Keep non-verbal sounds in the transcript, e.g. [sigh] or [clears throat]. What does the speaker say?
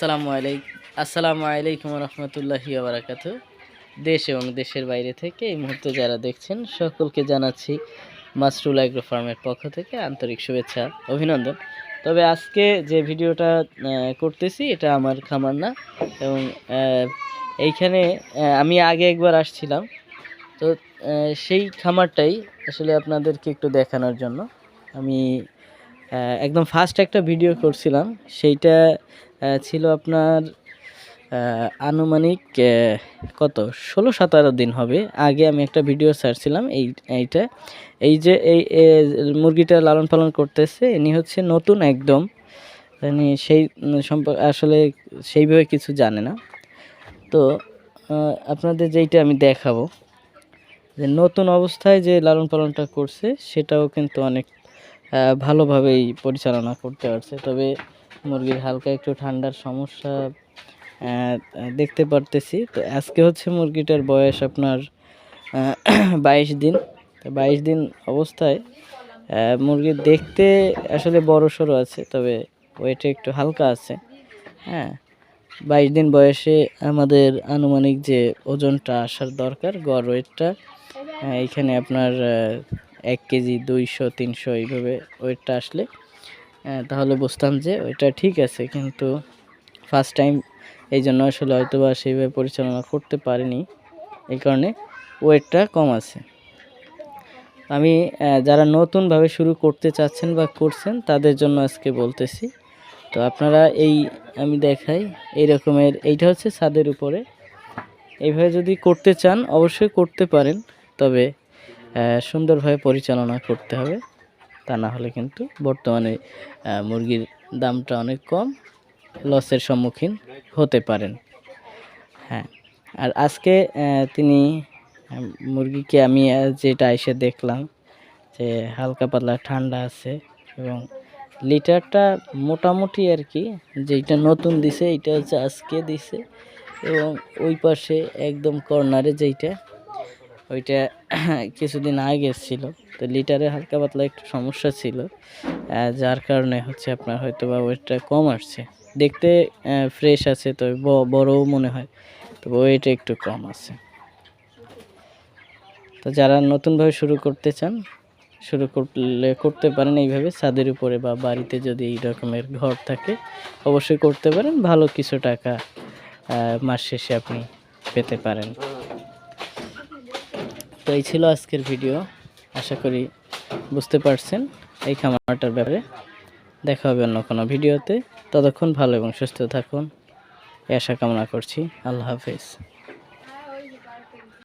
আসসালামু আলাইকুম আসসালামু আলাইকুম রহমতুল্লাহি বারাকাত দেশ এবং দেশের বাইরে থেকে এই মুহূর্তে যারা দেখছেন, সকলকে জানাচ্ছি মাসরুল অ্যাগ্রো ফার্মের পক্ষ থেকে আন্তরিক শুভেচ্ছা, অভিনন্দন। তবে আজকে যে ভিডিওটা করতেছি, এটা আমার খামার না এবং এইখানে আমি আগে একবার আসছিলাম। তো সেই খামারটাই আসলে আপনাদেরকে একটু দেখানোর জন্য। আমি একদম ফার্স্ট একটা ভিডিও করছিলাম। সেইটা ছিল আপনার আনুমানিক কত? ষোলো সতেরো দিন হবে। আগে আমি একটা ভিডিও ছাড়ছিলাম এই, এইটা। এই যে এই মুরগিটা লালন পালন করতেছে, ইনি হচ্ছে নতুন একদম। ইনি সেই সম্পর্কে আসলে সেইভাবে কিছু জানে না। তো আপনাদের যেইটা আমি দেখাবো, যে নতুন অবস্থায় যে লালন পালনটা করছে, সেটাও কিন্তু অনেক ভালোভাবেই পরিচালনা করতে পারছে। তবে মুরগির হালকা একটু ঠান্ডার সমস্যা দেখতে পারতেছি। তো আজকে হচ্ছে মুরগিটার বয়স আপনার [clears throat] বাইশ দিন। বাইশ দিন অবস্থায় মুরগি দেখতে আসলে বড় সড়ো আছে তবে ওয়েটে একটু হালকা আছে। হ্যাঁ বাইশ দিন বয়সে আমাদের আনুমানিক যে ওজনটা আসার দরকার গড় ওয়েটটা আহ, এইখানে আপনার এক কেজি দুইশো তিনশো এইভাবে ওয়েটটা আসলে তাহলে বুঝতাম যে ওইটা ঠিক আছে, কিন্তু ফার্স্ট টাইম এই জন্য আসলে হয়তো বা সেইভাবে পরিচালনা করতে পারিনি, এই কারণে ওয়েটটা কম আছে। আমি যারা নতুনভাবে শুরু করতে চাচ্ছেন বা করছেন, তাদের জন্য আজকে বলতেছি। তো আপনারা এই আমি দেখাই, এই রকমের, এইটা হচ্ছে ছাদের উপরে। এইভাবে যদি করতে চান, অবশ্যই করতে পারেন, তবে সুন্দরভাবে পরিচালনা করতে হবে। তা না হলে কিন্তু বর্তমানে মুরগির দামটা অনেক কম লসের সম্মুখীন হতে পারেন। হ্যাঁ আর আজকে তিনি মুরগিকে আমি যেটা এসে দেখলাম যে হালকা পাতলা ঠান্ডা আছে এবং লিটারটা মোটামুটি আর কি যেটা নতুন দিছে এটা হচ্ছে আজকে দিছে এবং ওই পাশে একদম কর্নারে যেইটা ওইটা [coughs] কিছুদিন আগে ছিল তো লিটারে হালকা পাতলা একটু সমস্যা ছিল। যার কারণে হচ্ছে আপনার হয়তো বা ওয়েটটা কম আসছে। দেখতে ফ্রেশ আছে, তো বড়ও মনে হয়, তো ওয়েট একটু কম আছে। তো যারা নতুনভাবে শুরু করতে চান, শুরু করলে, করতে পারেন এইভাবে। ছাদের উপরে বা বাড়িতে যদি এই রকমের ঘর থাকে, অবশ্যই করতে পারেন। ভালো কিছু টাকা মাস শেষে আপনি পেতে পারেন। তো এই ছিল আজকের ভিডিও। আশা করি বুঝতে পারছেন এই খামারটার ব্যাপারে। দেখা হবে অন্য কোনো ভিডিওতে। ততক্ষণ ভালো এবং সুস্থ থাকুন। আশা কামনা করছি। আল্লাহ হাফেজ।